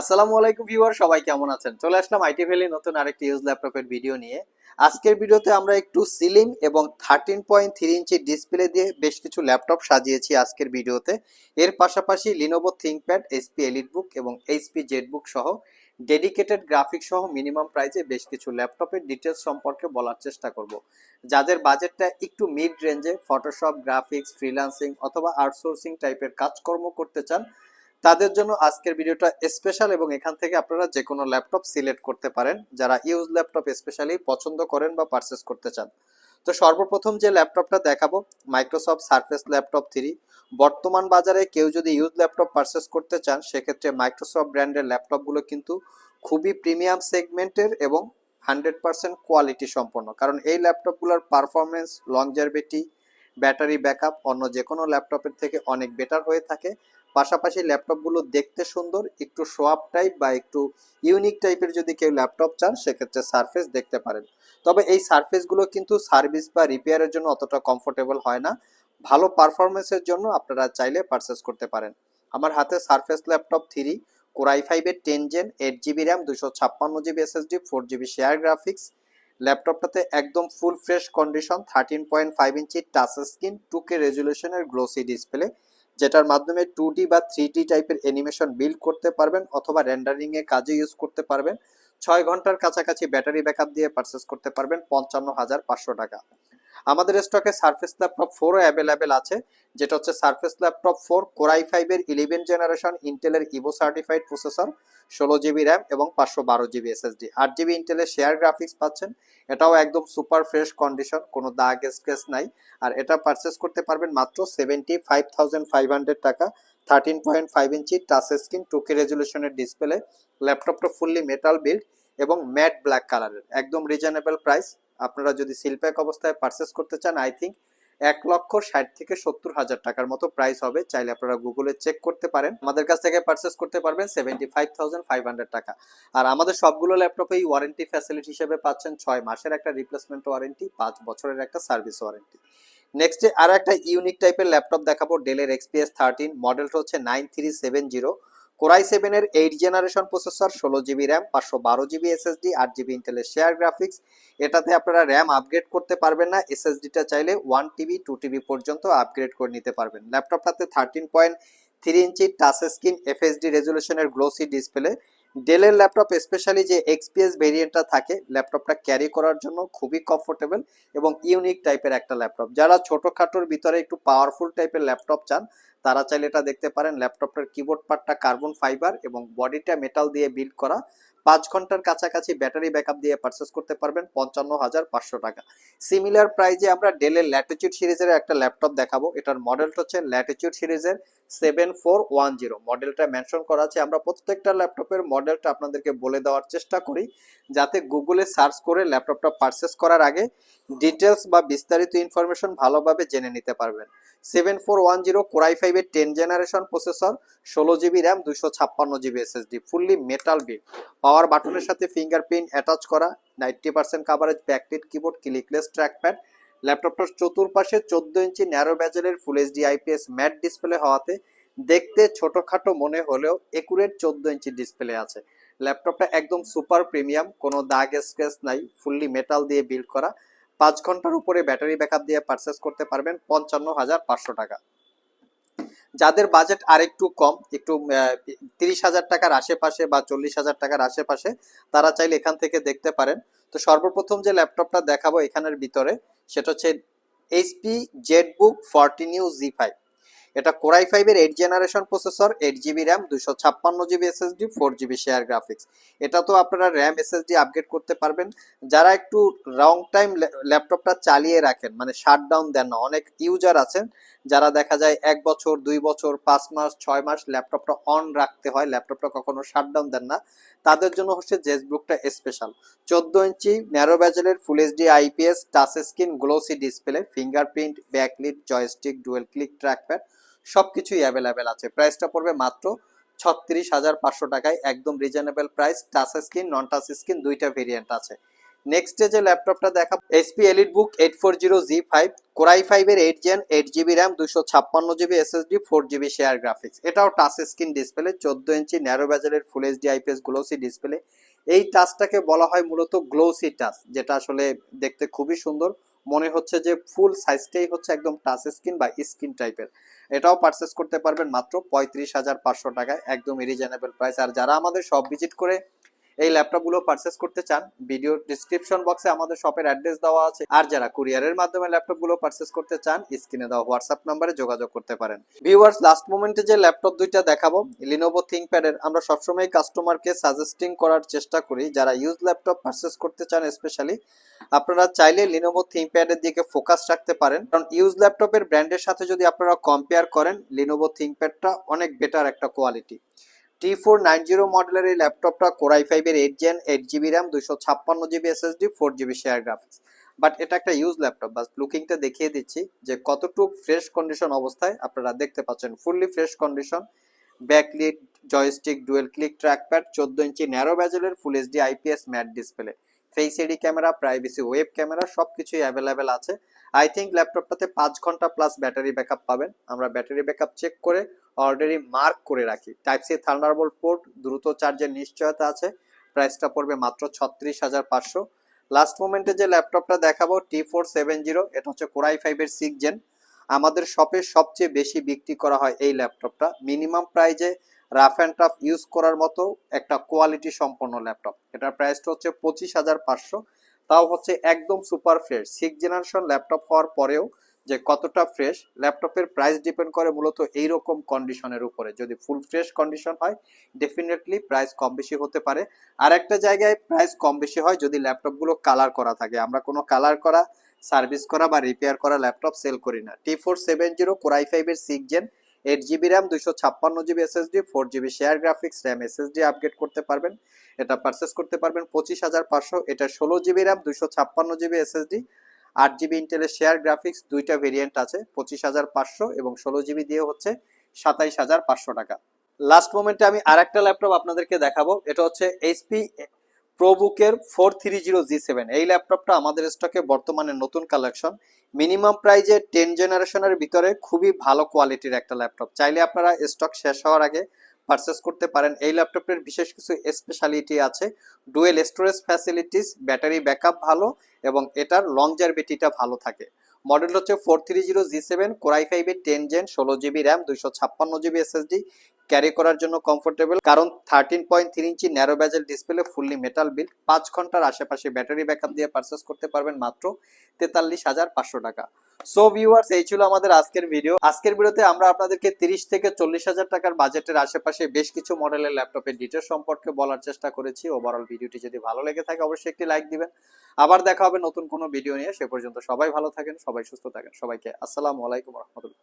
আসসালামু আলাইকুম ভিউয়ার, সবাই কেমন আছেন? চলে আসলাম আইটি ভ্যালি নতুন আরেকটি ইউজ ল্যাপটপের ভিডিও নিয়ে। আজকের ভিডিওতে আমরা একটু সিলিং এবং thirteen point three inch display দিয়ে বেশ কিছু ল্যাপটপ সাজিয়েছি আজকের ভিডিওতে। এর পাশাপাশি লিনোভো থিঙ্কপ্যাড এইচপি এলিটবুক এবং এইচপি জেটবুক সহ ডেডিকেটেড গ্রাফিক সহ মিনিমাম প্রাইসে বেশ কিছু ল্যাপটপের ডিটেলস সম্পর্কে বলার চেষ্টা করব। যাদের বাজেটটা একটু মিড রেঞ্জে ফটোশপ গ্রাফিক্স ফ্রিল্যান্সিং অথবা আউটসোর্সিং টাইপের কাজকর্ম করতে চান তাদের জন্য আজকের ভিডিওটা স্পেশাল এবং এখান থেকে আপনারা যে কোনো ল্যাপটপ সিলেক্ট করতে পারেন, যারা ইউজ ল্যাপটপ স্পেশালি পছন্দ করেন বা পারচেস করতে চান। তো সর্বপ্রথম যে ল্যাপটপটা দেখাবো মাইক্রোসফট সারফেস ল্যাপটপ থ্রি বর্তমান বাজারে কেউ যদি ইউজ ল্যাপটপ পারচেস করতে চান, সেক্ষেত্রে মাইক্রোসফট ব্র্যান্ডের ল্যাপটপগুলো কিন্তু খুবই প্রিমিয়াম সেগমেন্টের এবং হান্ড্রেড পার্সেন্ট কোয়ালিটি সম্পন্ন। কারণ এই ল্যাপটপগুলোর পারফরমেন্স লংজারভিটি ব্যাটারি ব্যাকআপ অন্য যে কোনো ল্যাপটপের থেকে অনেক বেটার হয়ে থাকে। পাশাপাশি ল্যাপটপগুলো দেখতে সুন্দর, একটু সোয়াপ টাইপ বা একটু ইউনিক টাইপের যদি কেউ ল্যাপটপ চান, সেক্ষেত্রে সারফেস দেখতে পারেন। তবে এই সারফেসগুলো কিন্তু সার্ভিস বা রিপেয়ারের জন্য অতটা কমফোর্টেবল হয় না। ভালো পারফরমেন্সের জন্য আপনারা চাইলে পারচেস করতে পারেন। আমার হাতে Surface laptop three core i ফাইভের ten gen eight GB RAM দুশো ছাপ্পান্ন GB SSD four GB share graphics ল্যাপটপটাতে একদম full fresh condition thirteen point five inch touch screen two K রেজুলেশনের glossy display যেটার মাধ্যমে টু বা থ্রি ডি টাইপের animation build করতে পারবেন অথবা রেন্ডারিং এ কাজে ইউজ করতে পারবেন। ছয় ঘণ্টার কাছাকাছি ব্যাটারি ব্যাকআপ দিয়ে পারচেস করতে পারবেন, পঞ্চান্ন হাজার পাঁচশো টাকা। আমাদের স্টকে সার্ফেস ল্যাপটপ ফোরও অ্যাভেলেবেল আছে, যেটা হচ্ছে Surface laptop four core i ফাইভের ইলেভেন জেনারেশন ইন্টেলের ইভো সার্টিফাইড প্রসেসর ষোলো জিবি র্যাম এবং পাঁচশো বারো জিবি এসএসডি আট জিবি ইন্টেলের শেয়ার গ্রাফিক্স পাচ্ছেন, এটাও একদম সুপার ফ্রেশ কন্ডিশন কোনো দাগ স্ক্রেচ নাই। আর এটা পারচেস করতে পারবেন মাত্র seventy five thousand five hundred টাকা thirteen point five inch touch screen two K রেজুলেশনের display ল্যাপটপটা ফুললি মেটাল বিল্ড এবং ম্যাট ব্ল্যাক কালারের একদম রিজনেবল প্রাইস আপনারা যদি সিলপ্যাক অবস্থায় পারচেস করতে চান আই থিঙ্ক এক লক্ষ ষাট থেকে সত্তর হাজার টাকার মতো প্রাইস হবে। চাইলে আপনারা গুগলে চেক করতে পারেন। আমাদের কাছ থেকে পারচেস করতে পারবেন seventy five thousand five hundred টাকা। আর আমাদের সবগুলো ল্যাপটপেই ওয়ারেন্টি ফ্যাসিলিটি হিসেবে পাচ্ছেন ছয় মাসের একটা রিপ্লেসমেন্ট ওয়ারেন্টি পাঁচ বছরের একটা সার্ভিস ওয়ারেন্টি নেক্সটে আর একটা ইউনিক টাইপের ল্যাপটপ দেখাবো। ডেলের এক্সপিএস থার্টিন মডেলটা হচ্ছে nine three seven zero core i সেভেনের এইট জেনারেশন প্রসেসর, ষোলো জিবি র্যাম, পাঁচশো বারো জিবি এসএসডি, আট জিবি ইন্টেলের শেয়ার গ্রাফিক্স এটাতে আপনারা র্যাম আপগ্রেড করতে পারবেন না, এসএসডিটা চাইলে ওয়ান টিবি টু টিবি পর্যন্ত আপগ্রেড করে নিতে পারবেন। ল্যাপটপটাতে thirteen point three inch touch screen FSD রেজুলেশনের glossy display ডেলের ল্যাপটপ স্পেশালি যে এক্সপিএস ভেরিয়েন্টটা থাকে, ল্যাপটপটা ক্যারি করার জন্য খুবই কমফোর্টেবল এবং ইউনিক টাইপের একটা ল্যাপটপ। যারা ছোটোখাটোর ভিতরে একটু পাওয়ারফুল টাইপের ল্যাপটপ চান, তারা চাইলে এটা দেখতে পারেন। ল্যাপটপটার কিবোর্ড পার্টটা কার্বন ফাইবার এবং বডিটা মেটাল দিয়ে বিল্ড করা। পাঁচ ঘণ্টার কাছাকাছি ব্যাটারি ব্যাকআপ দিয়ে পারচেস করতে পারবেন পঞ্চান্ন হাজার পাঁচশো টাকা। সিমিলার প্রাইজে আমরা ডেলের ল্যাটিচিউড সিরিজের একটা ল্যাপটপ দেখাবো। এটার মডেলটা হচ্ছে ল্যাটিচিউড সিরিজের সেভেন ফোর ওয়ান জিরো মডেলটা মেনশন করা আছে। আমরা প্রত্যেকটা ল্যাপটপের মডেলটা আপনাদেরকে বলে দেওয়ার চেষ্টা করি, যাতে গুগলে সার্চ করে ল্যাপটপটা পারচেস করার আগে ডিটেলস বা বিস্তারিত ইনফরমেশন ভালোভাবে জেনে নিতে পারবেন। Seven four one zero core i ফাইভের টেন জেনারেশন প্রসেসর ষোলো জিবি র্যাম দুশো ছাপ্পান্ন GB SSD fully metal build power বাটনের সাথে ফিঙ্গারপ্রিন্ট অ্যাটাচ করা ninety percent coverage backlit keyboard clickless trackpad ল্যাপটপটার চতুর্পাশে চোদ্দ inch narrow ব্যাজেলের full HD IPS matte display হওয়াতে দেখতে ছোটখাটো মনে হলেও একুরেট চোদ্দ ইঞ্চি ডিসপ্লে আছে। ল্যাপটপটা একদম সুপার প্রিমিয়াম কোনো দাগ স্ক্রেচ নাই ফুললি মেটাল দিয়ে বিল্ড করা। পাঁচ ঘণ্টার উপরে ব্যাটারি ব্যাকআপ দিয়ে পারচেস করতে পারবেন পঞ্চান্ন হাজার পাঁচশো টাকা। যাদের বাজেট আরেকটু কম, একটু তিরিশ হাজার টাকার আশেপাশে বা চল্লিশ হাজার টাকার আশেপাশে, তারা চাইলে এখান থেকে দেখতে পারেন। তো সর্বপ্রথম যে ল্যাপটপটা দেখাবো এখানের ভিতরে, সেটা হচ্ছে HP Z book fourteen U G five এটা কোরাই ফাইভের eight generation processor eight GB RAM দুশো ছাপ্পান্ন GB SSD four GB share graphics এটা তো আপনারা র্যাম এসএসডি আপগ্রেড করতে পারবেন। যারা একটু লং টাইম ল্যাপটপটা চালিয়ে রাখেন মানে শাট ডাউন দেন না, অনেক ইউজার আছেন, যারা দেখা যায় এক বছর, দুই বছর, পাঁচ মাস, ছয় মাস ল্যাপটপটা অন রাখতে হয়, ল্যাপটপটা কখনো শাট ডাউন দেন না। তাদের জন্য হচ্ছে জেসবুকটা স্পেশাল চোদ্দ inch narrow ব্যাজেলের full HD IPS touch screen glossy display fingerprint backlit joystick dual click trackpad সব কিছুই অ্যাভেলেবেল আছে প্রাইসটা পড়বে মাত্র ছত্রিশ হাজার পাঁচশো টাকায়। একদম reasonable price touch screen non touch screen দুইটা ভেরিয়েন্ট আছে। নেক্সট যে ল্যাপটপটা দেখা HP Elite book eight four zero G five core i ফাইভের eight gen eight GB RAM দুশো ছাপ্পান্ন GB SSD four GB share graphics এটাও টাচ স্ক্রিন ডিসপ্লে চোদ্দ inch narrow ব্যাজেলের full HD IPS glossy display এই টাচটাকে বলা হয় মূলত গ্লোসি টাচ যেটা আসলে দেখতে খুবই সুন্দর। মনে হচ্ছে যে ফুল সাইজটাই হচ্ছে একদম টাচ স্ক্রিন বা স্ক্রিন টাইপের এটাও পারচেস করতে পারবেন মাত্র পঁয়ত্রিশ হাজার পাঁচশো টাকায়, একদম রিজনেবল প্রাইস আর যারা আমাদের সব ভিজিট করে এই ল্যাপটপগুলো পারচেস করতে চান ভিডিও ডিসক্রিপশন বক্সে আমাদের শপের অ্যাড্রেস দেওয়া আছে। আর যারা কুরিয়ারের মাধ্যমে ল্যাপটপগুলো পারচেস করতে চান স্ক্রিনে দেওয়া হোয়াটসঅ্যাপ নাম্বারে যোগাযোগ করতে পারেন। ভিউয়ার্স লাস্ট মোমেন্টে যে ল্যাপটপ দুইটা দেখাবো লিনোভো থিংকপ্যাডের আমরা সবসময় কাস্টমারকে সাজেস্টিং করার চেষ্টা করি, যারা ইউজ ল্যাপটপ পারচেস করতে চান স্পেশালি আপনারা চাইলে লিনোভো থিংকপ্যাডের দিকে ফোকাস রাখতে পারেন। কারণ ইউজ ল্যাপটপের ব্র্যান্ডের সাথে যদি আপনারা কম্পেয়ার করেন লিনোভো থিংকপ্যাডটা অনেক বেটার একটা quality T four nine zero মডেলের এই ল্যাপটপটা কোরাই ফাইভের eight gen eight GB RAM দুশো ছাপ্পান্ন GB SSD four GB share graphics but এটা একটা ইউজ ল্যাপটপ বাস লুকিংটা দেখিয়ে দিচ্ছি যে কতটুক ফ্রেশ কন্ডিশন অবস্থায় আপনারা দেখতে পাচ্ছেন। Fully fresh condition backlit joystick dual click trackpad চোদ্দ inch narrow ব্যাজেলের full HD IPS matte display face ID camera privacy web camera সব কিছুই অ্যাভেলেবেল আছে। আই থিঙ্ক ল্যাপটপটাতে পাঁচ ঘণ্টা প্লাস ব্যাটারি ব্যাকআপ পাবেন। আমরা ব্যাটারি ব্যাকআপ চেক করে অলরেডি মার্ক করে রাখি। টাইপ সি থান্ডারবোল্ট পোর্ট দ্রুত চার্জের নিশ্চয়তা আছে। প্রাইসটা পড়বে মাত্র ছত্রিশ হাজার পাঁচশো। লাস্ট মোমেন্টে যে ল্যাপটপটা দেখাবো টি ফোর সেভেন জিরো এটা হচ্ছে কোরাই ফাইভের সিক্স জেন আমাদের শপে সবচেয়ে বেশি বিক্রি করা হয় এই ল্যাপটপটা মিনিমাম প্রাইজে রাফ অ্যান্ড টাফ ইউজ করার মতো একটা কোয়ালিটি সম্পন্ন ল্যাপটপ এটার প্রাইসটা হচ্ছে পঁচিশ হাজার পাঁচশো। তাও হচ্ছে একদম super fresh six generation laptop হওয়ার পরেও যে কতটা ফ্রেশ ল্যাপটপের প্রাইস ডিপেন্ড করে মূলত এইরকম কন্ডিশনের উপরে। যদি ফুল ফ্রেশ কন্ডিশন হয় ডেফিনেটলি প্রাইস কম বেশি হতে পারে। আর একটা জায়গায় প্রাইস কম বেশি হয় যদি ল্যাপটপগুলো কালার করা থাকে। আমরা কোনো কালার করা সার্ভিস করা বা রিপেয়ার করা ল্যাপটপ সেল করি না। T four seven zero core i ফাইভের six gen eight GB RAM দুইশো ছাপ্পান্ন GB SSD four GB share graphics RAM SSD upgrade করতে পারবেন। এটা পারচেস করতে পারবেন পঁচিশ হাজার পাঁচশো। এটা ষোলো জিবি র্যাম দুইশো ছাপ্পান্ন জিবি এসএসডি আট জিবি ইন্টেলের শেয়ার গ্রাফিক্স দুইটা ভেরিয়েন্ট আছে, পঁচিশ হাজার পাঁচশো এবং ষোলো জিবি দিয়ে হচ্ছে সাতাইশ হাজার পাঁচশো টাকা। লাস্ট মোমেন্টে আমি আর একটা ল্যাপটপ আপনাদেরকে দেখাবো। এটা হচ্ছে HP প্রোবুকের four three zero G seven এই ল্যাপটপটা আমাদের স্টকে বর্তমানে নতুন কালেকশন মিনিমাম প্রাইজে টেন জেনারেশনের ভিতরে খুবই ভালো কোয়ালিটির একটা ল্যাপটপ চাইলে আপনারা স্টক শেষ হওয়ার আগে পারচেস করতে পারেন। এই ল্যাপটপের বিশেষ কিছু স্পেশালিটি আছে। Dual storage facilities battery backup ভালো এবং এটার লং জার্ভিটিটা ভালো থাকে। মডেল হচ্ছে four three zero G seven core i ফাইভের টেন জেন ষোলো জিবি র্যাম দুইশো ছাপ্পান্ন জিবি এসএসডি ক্যারি করার জন্য কমফোর্টেবল কারণ thirteen point three inch narrow bezel display fully metal build পাঁচ ঘণ্টার আশেপাশে ব্যাটারি ব্যাকআপ দিয়ে পারচেস করতে পারবেন মাত্র তেতাল্লিশ হাজার পাঁচশো টাকা। সো ভিউয়ার্স এই ছিল আমাদের আজকের ভিডিও আজকের ভিডিওতে আমরা আপনাদেরকে তিরিশ থেকে চল্লিশ হাজার টাকার বাজেটের আশেপাশে বেশ কিছু মডেলের ল্যাপটপের ডিটেল সম্পর্কে বলার চেষ্টা করেছি। ওভারঅল ভিডিওটি যদি ভালো লেগে থাকে, অবশ্যই একটি লাইক দিবেন। আবার দেখা হবে নতুন কোনো ভিডিও নিয়ে। সে পর্যন্ত সবাই ভালো থাকেন, সবাই সুস্থ থাকেন। সবাইকে আসসালামু আলাইকুম রহমতুল্লাহ।